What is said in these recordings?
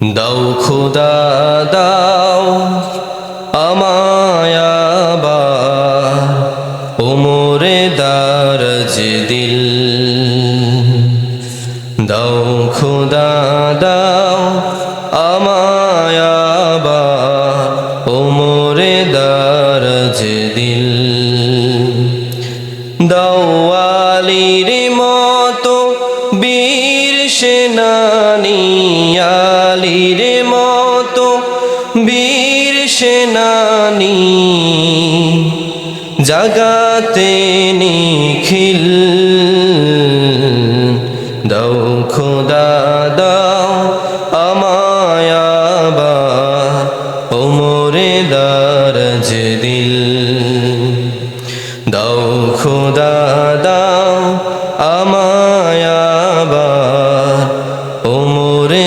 দাও খোদা, দাও আমায়াবার ওমরে দারজ দিল। দাও খোদা, দাও আমায়াবার ওমরে দারজ দিল। দাওয়ালির মতো জাগাতে নিখিল দাও খোদা দাও আমায়াবার ওমরে দারজ দিল। দাও খোদা দাও আমায়াবার ওমরে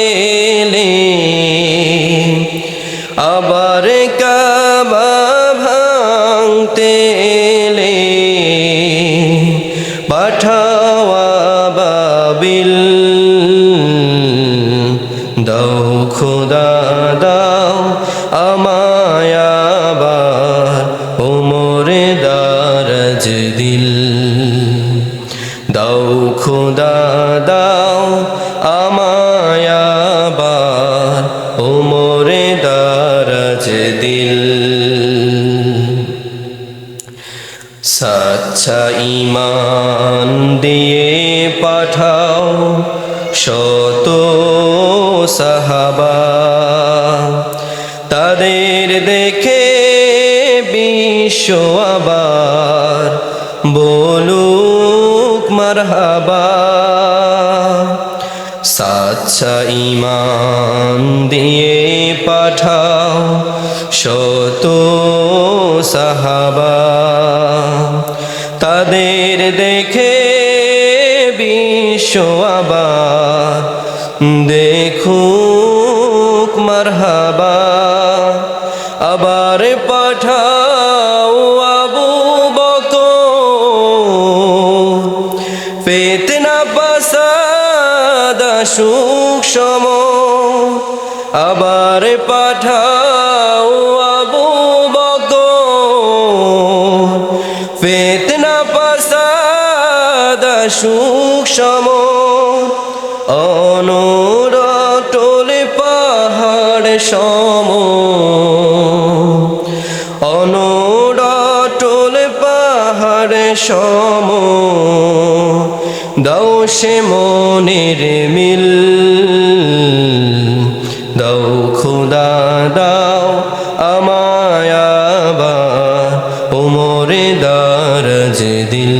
এলে। আবার কাবা ভাঙতে পাঠাওয়া বাবিল। দাও খোদা, দাও আমায়াবার ওমরে দারজ দিল। দাও খোদা সাচ্চা ইমান দিয়ে পাঠাও শত সাহাবা। তাদের দেখে বিশ্ব আবার বলুক মারহাবা। সাচ্চা ইমান দিয়ে পাঠাও শত সাহাবা। তাদের দেখে বিশ্ব আবার দেখুক মারহাবা। আবার পাঠাও আবু বকর। ফেতনা পাসাদা সুখ সম আবার পাঠাও সুখ সম অনুরটল পাহাড় সম অনুরটল পাহাড় সম দাও সে মনের মিল, দাও খুদা, দাও আমায়াবা ওমরে দারজ দিল।